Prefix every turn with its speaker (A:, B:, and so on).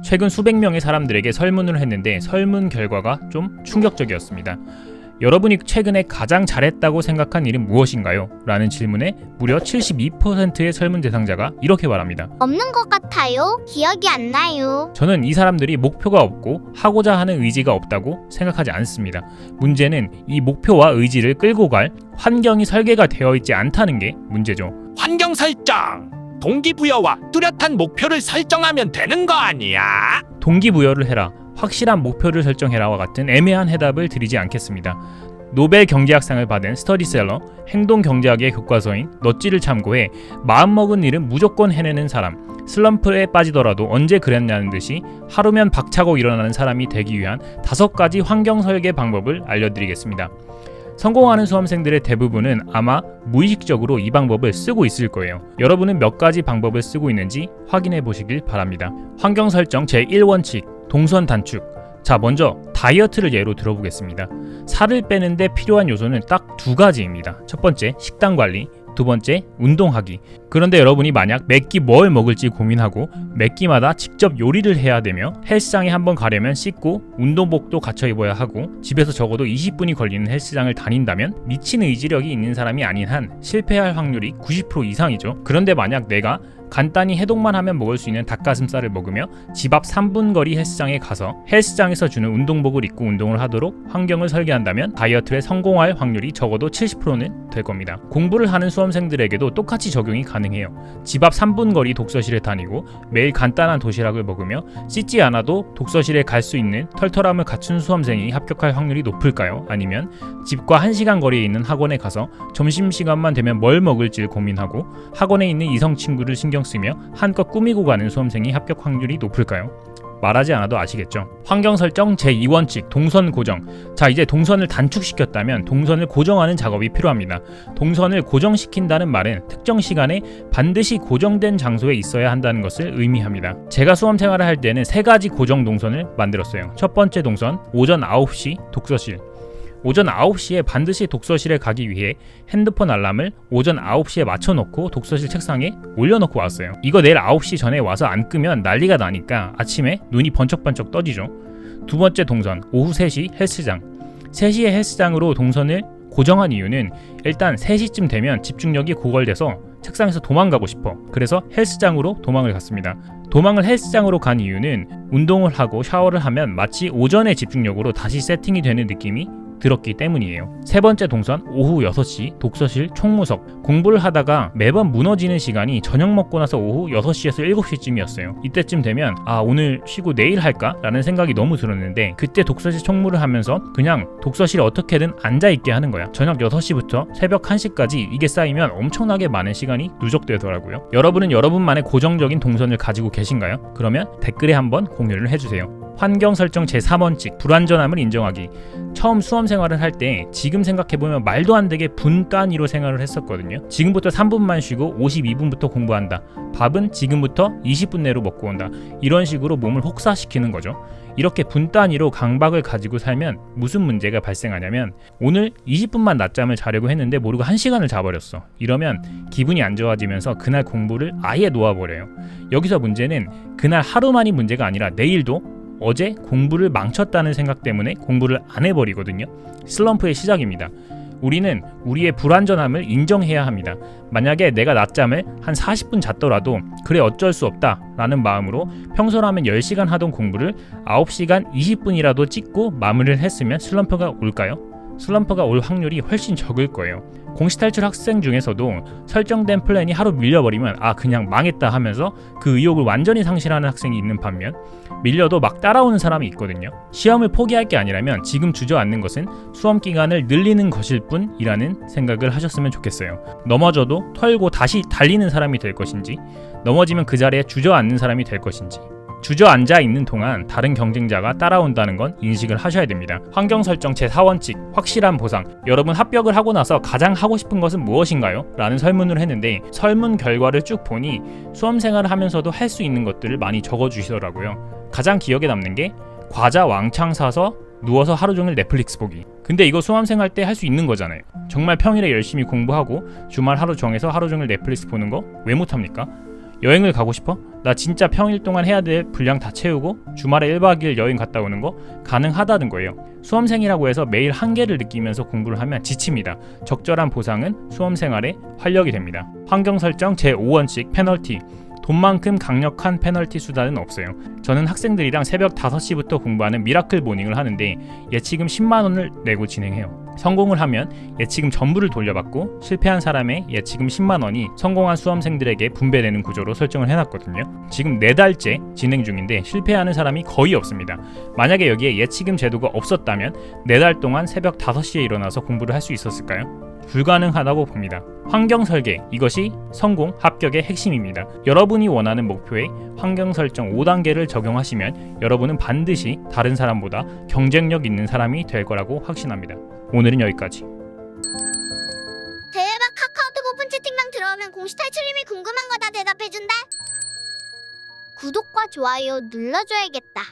A: 최근 수백 명의 사람들에게 설문을 했는데 설문 결과가 좀 충격적이었습니다. 여러분이 최근에 가장 잘했다고 생각한 일은 무엇인가요? 라는 질문에 무려 72%의 설문 대상자가 이렇게 말합니다.
B: 없는 것 같아요. 기억이 안 나요.
A: 저는 이 사람들이 목표가 없고 하고자 하는 의지가 없다고 생각하지 않습니다. 문제는 이 목표와 의지를 끌고 갈 환경이 설계가 되어 있지 않다는 게 문제죠.
C: 환경 설정. 동기부여와 뚜렷한 목표를 설정하면 되는 거 아니야?
A: 동기부여를 해라, 확실한 목표를 설정해라와 같은 애매한 해답을 드리지 않겠습니다. 노벨 경제학상을 받은 스터디셀러 행동 경제학의 교과서인 넛지를 참고해 마음먹은 일은 무조건 해내는 사람, 슬럼프에 빠지더라도 언제 그랬냐는 듯이 하루면 박차고 일어나는 사람이 되기 위한 다섯 가지 환경 설계 방법을 알려드리겠습니다. 성공하는 수험생들의 대부분은 아마 무의식적으로 이 방법을 쓰고 있을 거예요. 여러분은 몇 가지 방법을 쓰고 있는지 확인해 보시길 바랍니다. 환경 설정 제1원칙 동선 단축. 자, 먼저 다이어트를 예로 들어보겠습니다. 살을 빼는데 필요한 요소는 딱 두 가지입니다. 첫 번째, 식단 관리. 두 번째, 운동하기. 그런데 여러분이 만약 몇 끼 뭘 먹을지 고민하고 몇 끼마다 직접 요리를 해야 되며 헬스장에 한번 가려면 씻고 운동복도 갖춰 입어야 하고 집에서 적어도 20분이 걸리는 헬스장을 다닌다면 미친 의지력이 있는 사람이 아닌 한 실패할 확률이 90% 이상이죠. 그런데 만약 내가 간단히 해동만 하면 먹을 수 있는 닭가슴살을 먹으며 집 앞 3분 거리 헬스장에 가서 헬스장에서 주는 운동복을 입고 운동을 하도록 환경을 설계한다면 다이어트에 성공할 확률이 적어도 70%는 될 겁니다. 공부를 하는 수험생들에게도 똑같이 적용이 가능해요. 집 앞 3분 거리 독서실에 다니고 매일 간단한 도시락을 먹으며 씻지 않아도 독서실에 갈 수 있는 털털함을 갖춘 수험생이 합격할 확률이 높을까요? 아니면 집과 1시간 거리에 있는 학원에 가서 점심시간만 되면 뭘 먹을지 고민하고 학원에 있는 이성 친구를 신경 쓰며 한껏 꾸미고 가는 수험생이 합격 확률이 높을까요? 말하지 않아도 아시겠죠. 환경 설정 제2원칙 동선 고정. 자, 이제 동선을 단축시켰다면 동선을 고정하는 작업이 필요합니다. 동선을 고정시킨다는 말은 특정 시간에 반드시 고정된 장소에 있어야 한다는 것을 의미합니다. 제가 수험 생활을 할 때는 세 가지 고정 동선을 만들었어요. 첫 번째 동선, 오전 9시 독서실. 오전 9시에 반드시 독서실에 가기 위해 핸드폰 알람을 오전 9시에 맞춰놓고 독서실 책상에 올려놓고 왔어요. 이거 내일 9시 전에 와서 안 끄면 난리가 나니까 아침에 눈이 번쩍번쩍 떠지죠. 두 번째 동선, 오후 3시 헬스장. 3시에 헬스장으로 동선을 고정한 이유는 일단 3시쯤 되면 집중력이 고갈돼서 책상에서 도망가고 싶어. 그래서 헬스장으로 도망을 갔습니다. 도망을 헬스장으로 간 이유는 운동을 하고 샤워를 하면 마치 오전의 집중력으로 다시 세팅이 되는 느낌이 들었기 때문이에요. 세 번째 동선 오후 6시 독서실 총무석 공부를 하다가 매번 무너지는 시간이 저녁 먹고 나서 오후 6시에서 7시쯤이었어요. 이때쯤 되면 아 오늘 쉬고 내일 할까? 라는 생각이 너무 들었는데 그때 독서실 총무를 하면서 그냥 독서실에 어떻게든 앉아 있게 하는 거야. 저녁 6시부터 새벽 1시까지 이게 쌓이면 엄청나게 많은 시간이 누적되더라고요. 여러분은 여러분만의 고정적인 동선을 가지고 계신가요? 그러면 댓글에 한번 공유를 해주세요. 환경 설정 제3원칙 불완전함을 인정하기. 처음 수험 생활을 할 때 지금 생각해보면 말도 안 되게 분 단위로 생활을 했었거든요. 지금부터 3분만 쉬고 52분부터 공부한다. 밥은 지금부터 20분 내로 먹고 온다. 이런 식으로 몸을 혹사시키는 거죠. 이렇게 분 단위로 강박을 가지고 살면 무슨 문제가 발생하냐면 오늘 20분만 낮잠을 자려고 했는데 모르고 1시간을 자버렸어. 이러면 기분이 안 좋아지면서 그날 공부를 아예 놓아버려요. 여기서 문제는 그날 하루만이 문제가 아니라 내일도 어제 공부를 망쳤다는 생각 때문에 공부를 안 해버리거든요. 슬럼프의 시작입니다. 우리는 우리의 불완전함을 인정해야 합니다. 만약에 내가 낮잠을 한 40분 잤더라도 그래 어쩔 수 없다 라는 마음으로 평소라면 10시간 하던 공부를 9시간 20분이라도 찍고 마무리를 했으면 슬럼프가 올까요? 슬럼프가 올 확률이 훨씬 적을 거예요. 공시 탈출 학생 중에서도 설정된 플랜이 하루 밀려버리면 아 그냥 망했다 하면서 그 의욕을 완전히 상실하는 학생이 있는 반면 밀려도 막 따라오는 사람이 있거든요. 시험을 포기할 게 아니라면 지금 주저앉는 것은 수험 기간을 늘리는 것일 뿐이라는 생각을 하셨으면 좋겠어요. 넘어져도 털고 다시 달리는 사람이 될 것인지 넘어지면 그 자리에 주저앉는 사람이 될 것인지 주저앉아 있는 동안 다른 경쟁자가 따라온다는 건 인식을 하셔야 됩니다. 환경 설정 제4원칙 확실한 보상. 여러분 합격을 하고 나서 가장 하고 싶은 것은 무엇인가요? 라는 설문을 했는데 설문 결과를 쭉 보니 수험 생활을 하면서도 할 수 있는 것들을 많이 적어 주시더라고요. 가장 기억에 남는 게 과자 왕창 사서 누워서 하루 종일 넷플릭스 보기. 근데 이거 수험생 할 때 할 수 있는 거잖아요. 정말 평일에 열심히 공부하고 주말 하루 정해서 하루 종일 넷플릭스 보는 거 왜 못합니까? 여행을 가고 싶어? 나 진짜 평일 동안 해야 될 분량 다 채우고 주말에 1박 2일 여행 갔다 오는 거 가능하다는 거예요. 수험생이라고 해서 매일 한계를 느끼면서 공부를 하면 지칩니다. 적절한 보상은 수험 생활에 활력이 됩니다. 환경 설정 제5원칙 페널티 돈만큼 강력한 페널티 수단은 없어요. 저는 학생들이랑 새벽 5시부터 공부하는 미라클 모닝을 하는데 예치금 10만 원을 내고 진행해요. 성공을 하면 예치금 전부를 돌려받고 실패한 사람의 예치금 10만 원이 성공한 수험생들에게 분배되는 구조로 설정을 해놨거든요. 지금 네 달째 진행 중인데 실패하는 사람이 거의 없습니다. 만약에 여기에 예치금 제도가 없었다면 네 달 동안 새벽 5시에 일어나서 공부를 할 수 있었을까요? 불가능하다고 봅니다. 환경 설계 이것이 성공 합격의 핵심입니다. 여러분이 원하는 목표에 환경 설정 5단계를 적용하시면 여러분은 반드시 다른 사람보다 경쟁력 있는 사람이 될 거라고 확신합니다. 오늘은 여기까지.
B: 대박 카카오톡 오픈 채팅방 들어오면 공시 탈출님이 궁금한 거 다 대답해준다. 구독과 좋아요 눌러줘야겠다.